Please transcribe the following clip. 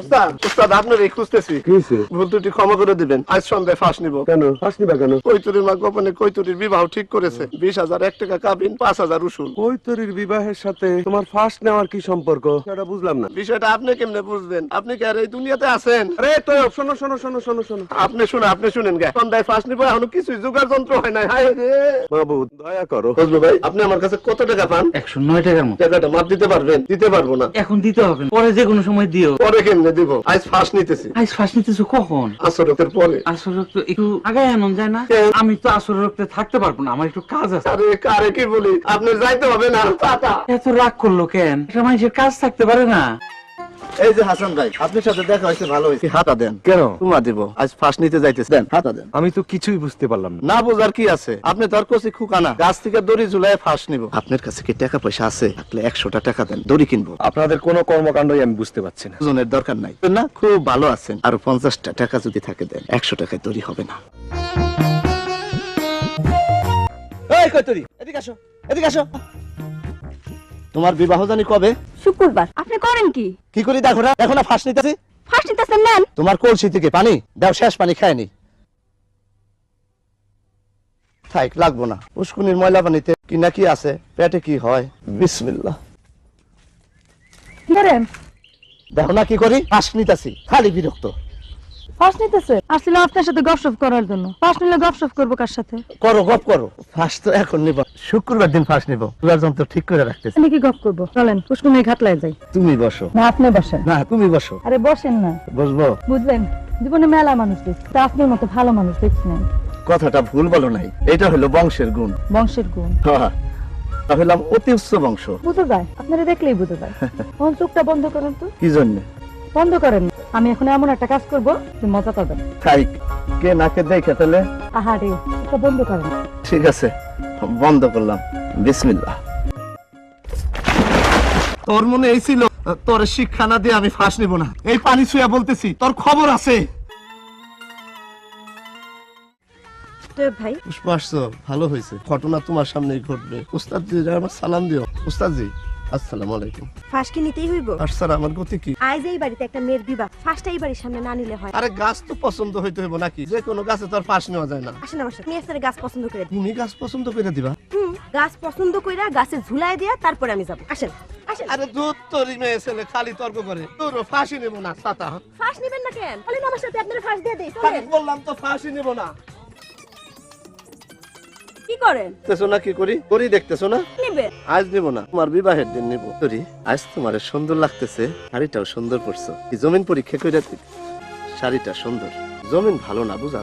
ওস্তাদ ওস্তাদ আপনার এই খুঁজতেছি। ভুল ত্রুটি ক্ষমা করে দিবেন। আজ সন্ধ্যায় ফাঁস নিব। কেন? ফাঁস নিবা কেন? কৈতুরীর মা গোপনে কৈতুরীর বিবাহ ঠিক করেছে। বিশ হাজার এক টাকা কাবিন পাঁচ হাজার উসুল। কৈতরীর বিবাহের সাথে তোমার ফাঁস নেওয়ার কি সম্পর্ক? সেটা বুঝলাম না। বিষয়টা আপনি কেমনে বুঝবেন? আপনি কি আর এই দুনিয়াতে আছেন? আরে তো শোনো শোনো শোনো শোনো শোনো। আপনি শুনে আপনি শুনেন গে। সন্ধ্যায় ফাঁস নিব এখনও কিছুই জোগাড় যন্ত্র হয় নাই। হায় রে। বাবু দয়া করো। ফজলু ভাই আপনি আমার কাছে কত টাকা পান? একশো নয় টাকার মতো। টাকাটা মাপ দিতে পারবেন? দিতে পারব না এখন দিতে হবে পরে যে কোনো সময় দিও। পরে কেমনে দিব। আজ ফাঁস নিতেছি। আজ ফাঁস নিতেছো কখন? আসরতের পরে। আসর রক্ত একটু আগায় আনন্দ যায় না? আমি তো আসর রক্তে থাকতে পারব না আমার একটু কাজ আছে। আরে কারে কি বলি? আপনি যাইতে হবে না এত রাগ করল কেন? একটা মানুষের কাজ থাকতে পারে না। এই যে হাসান ভাই আপনার সাথে দেখা হয়েছে ভালো হয়েছে। হাতা দেন। কেন? তোমা দিব। আজ ফাঁস নিতে যাইতেছে। দেন হাতা দেন। আমি তো কিছুই বুঝতে পারলাম না। না বোঝার কি আছে? আপনি কষি খুকানা গাছ থেকে দড়ি ঝুলাই ফাঁস নিব। আপনার কাছে কি টাকা পয়সা আছে? থাকলে একশোটা টাকা দেন দড়ি কিনবো। আপনাদের কোনো কর্মকাণ্ডই আমি বুঝতে পারছি না। ওজনের দরকার নাই। না খুব ভালো আছেন। আর পঞ্চাশটা টাকা যদি থাকে দেন একশো টাকায় দড়ি হবে না। এই কৈতরি এদিকে আসো এদিকে আসো। তোমার বিবাহ জানি কবে? শুক্রবার। আপনি করেন কি? কি করি দেখো না দেখো না ফাঁস নিতেছি। ফার্স্ট নিতেছেন নেন। তোমার কলসি থেকে পানি দাও শেষ পানি খায়নি থাক লাগবো না। পুষ্কুনির ময়লা পানিতে কি না কি আছে পেটে কি হয়? বিসমিল্লাহ। ধরেন। দেখো না কি করি ফাঁস নিতেছি খালি বিরক্ত। ফার্স্ট নিতেছে? আসলে আপনার সাথে গপসপ করার জন্য। ফার্স্ট নিলে গপসপ করব কার সাথে? করো গপ করো। ফাঁস তো এখন নিব। শুক্রবার দিন ফাঁস নিব। যন্ত্র ঠিক করে রাখতেছি। আমি কি গপ করব? চলেন পুষ্কুনের ঘাটলায় যাই। তুমি বসো। না আপনি বসেন। না তুমি বসো। আরে বসেন না। বসবো? বুঝলেন জীবনে মেলা মানুষ দেখছি তা আপনার মতো ভালো মানুষ দেখছি না। কথাটা ভুল বলো নাই। এটা হলো বংশের গুণ। বংশের গুণ। হলাম অতি উচ্চ বংশ। বুঝতে যায় আপনারা দেখলেই বুঝতে যায়। চোখটা বন্ধ করেন তো। কি জন্য? বন্ধ করেন আমি এখন এমন একটা কাজ করব যে মজা পাবেন খাই কে নাকে দেখে তাহলে? আহারে এটা বন্ধ করেন ঠিক আছে বন্ধ করলাম। বিসমিল্লাহ। তোর মনে এই ছিল তোর শিক্ষা না দিয়ে আমি ফাঁস নিব না। এই পানি ছুঁয়া বলতেছি তোর খবর আছে। ভাই। পুষ্পা আসছো ভালো হয়েছে। ঘটনা তোমার সামনেই ঘটবে। উস্তাদ জি আমার সালাম দিও। উস্তাদ জি আসসালামু আলাইকুম। ফাঁসকে নিতেই হইব? আর স্যার আমার গতি কি? আজ এই বাড়িতে একটা মেয়ের বিবাহ। ফাঁসটা এই বাড়ির সামনে না নিলে হয়। আরে গাছ তো পছন্দ হইতে হইব নাকি? যে কোনো গাছে তো আর ফাঁস নেওয়া যায় না। আসেন আমার সাথে। আমি আপনার গাছ পছন্দ করে দিই। তুমি গাছ পছন্দ করে দিবা? হুম, গাছ পছন্দ কইরা গাছে ঝুলাই দিয়া তারপরে আমি যাব। আসেন আসেন। আরে দুধ তোরই মেয়ে ছেলে খালি তর্ক করে। তোর ফাঁসি নেব না ছাতা। ফাঁস নেবেন না কেন? বলেন আমার সাথে আপনারা ফাঁস দিয়ে দেই বললাম তো ফাঁসি নেব না। করেন? দেখতেছো না কি করি? করি দেখতেছো না? নিবে। আজ নিব না। তোমার বিবাহের দিন নিব। করি। আজ তোমার সুন্দর লাগতেছে। শাড়িটাও সুন্দর পড়ছো জমিন পরীক্ষা করে শাড়িটা সুন্দর। জমিন ভালো না বুঝা